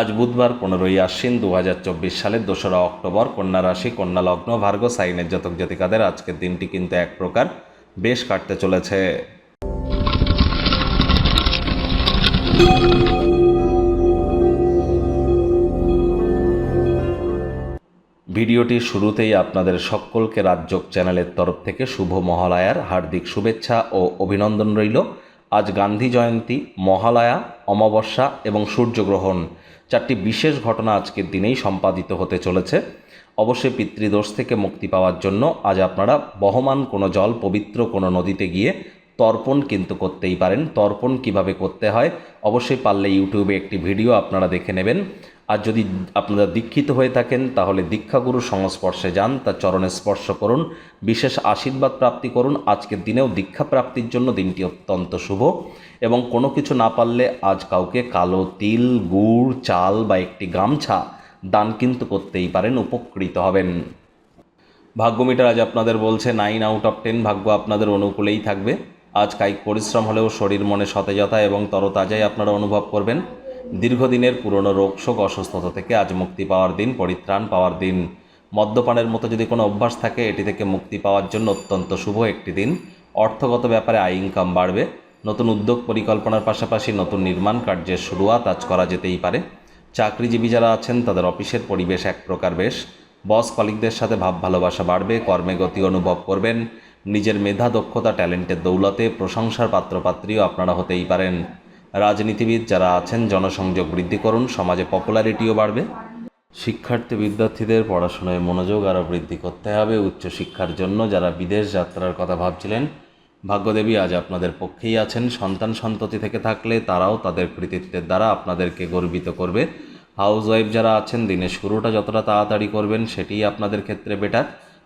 আজ বুধবার পনেরোই আশ্বিন দু হাজার চব্বিশ সালের দোসরা অক্টোবর। কন্যা রাশি, কন্যা লগ্ন, ভার্গ, সাইনের জাতক জাতিকাদের আজকের দিনটি কিন্তু এক প্রকার বেশ কাটতে চলেছে। ভিডিওটির শুরুতেই আপনাদের সকলকে রাজযোগ চ্যানেলের তরফ থেকে শুভ মহালয়ার হার্দিক শুভেচ্ছা ও অভিনন্দন রইল। আজ গান্ধী জয়ন্তী, মহালয়া, অমাবস্যা এবং সূর্যগ্রহণ। চারটি বিশেষ ঘটনা আজকের দিনেই সম্পাদিত হতে চলেছে। অবশ্যই পিতৃদোষ থেকে মুক্তি পাওয়ার জন্য আজ আপনারা বহমান কোনো জল, পবিত্র কোনো নদীতে গিয়ে তর্পণ কিন্তু করতেই পারেন। তর্পণ কীভাবে করতে হয়, অবশ্যই পারলে ইউটিউবে একটি ভিডিও আপনারা দেখে নেবেন। আর যদি আপনারা দীক্ষিত হয়ে থাকেন, তাহলে দীক্ষাগুরু সংস্পর্শে যান, তার চরণে স্পর্শ করুন, বিশেষ আশীর্বাদ প্রাপ্তি করুন। আজকের দিনেও দীক্ষা প্রাপ্তির জন্য দিনটি অত্যন্ত শুভ। এবং কোনো কিছু না পারলে আজ কাউকে কালো তিল, গুড়, চাল বা একটি গামছা দান কিন্তু করতেই পারেন, উপকৃত হবেন। ভাগ্যমিটার আজ আপনাদের বলছে নাইন আউট অফ টেন ভাগ্য আপনাদের অনুকূলেই থাকবে। আজ কায়িক পরিশ্রম হলেও শরীর মনে সতেজতা এবং তরতাজাই আপনারা অনুভব করবেন। দীর্ঘদিনের পুরনো রোগ শোক অসুস্থতা থেকে আজ মুক্তি পাওয়ার দিন, পরিত্রাণ পাওয়ার দিন। মদ্যপানের মতো যদি কোনো অভ্যাস থাকে, এটি থেকে মুক্তি পাওয়ার জন্য অত্যন্ত শুভ একটি দিন। অর্থগত ব্যাপারে আয় ইনকাম বাড়বে। নতুন উদ্যোগ পরিকল্পনার পাশাপাশি নতুন নির্মাণ কার্যের শুরুয়াত আজ করা যেতেই পারে। চাকরিজীবী যারা আছেন, তাদের অফিসের পরিবেশ এক প্রকার বেশ। বস কলিগদের সাথে ভাব ভালোবাসা বাড়বে, কর্মে গতি অনুভব করবেন। নিজের মেধা, দক্ষতা, ট্যালেন্টের দৌলতে প্রশংসার পাত্রপাত্রীও আপনারা হতেই পারেন। রাজনীতিবিদ যারা আছেন, জনসংযোগ বৃদ্ধি করুন, সমাজে পপুলারিটিও বাড়বে। শিক্ষার্থী বিদ্যার্থীদের পড়াশোনায় মনোযোগ আরও বৃদ্ধি করতে হবে। উচ্চশিক্ষার জন্য যারা বিদেশ যাত্রার কথা ভাবছিলেন, ভাগ্যদেবী আজ আপনাদের পক্ষেই আছেন। সন্তান সন্ততি থেকে থাকলে তারাও তাদের কৃতিত্বের দ্বারা আপনাদেরকে গর্বিত করবে। হাউস ওয়াইফ যারা আছেন, দিনের শুরুটা যতটা তাড়াতাড়ি করবেন, সেটিই আপনাদের ক্ষেত্রে বেটার।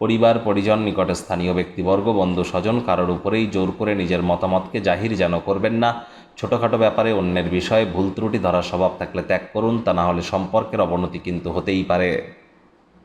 পরিবার, পরিজন, নিকটে স্থানীয় ব্যক্তিবর্গ, বন্ধু, স্বজন কারোর উপরেই জোর করে নিজের মতামতকে জাহির যেন করবেন না। ছোটোখাটো ব্যাপারে অন্যের বিষয়ে ভুল ত্রুটি ধরার স্বভাব থাকলে ত্যাগ করুন, তা না হলে সম্পর্কের অবনতি কিন্তু হতেই পারে।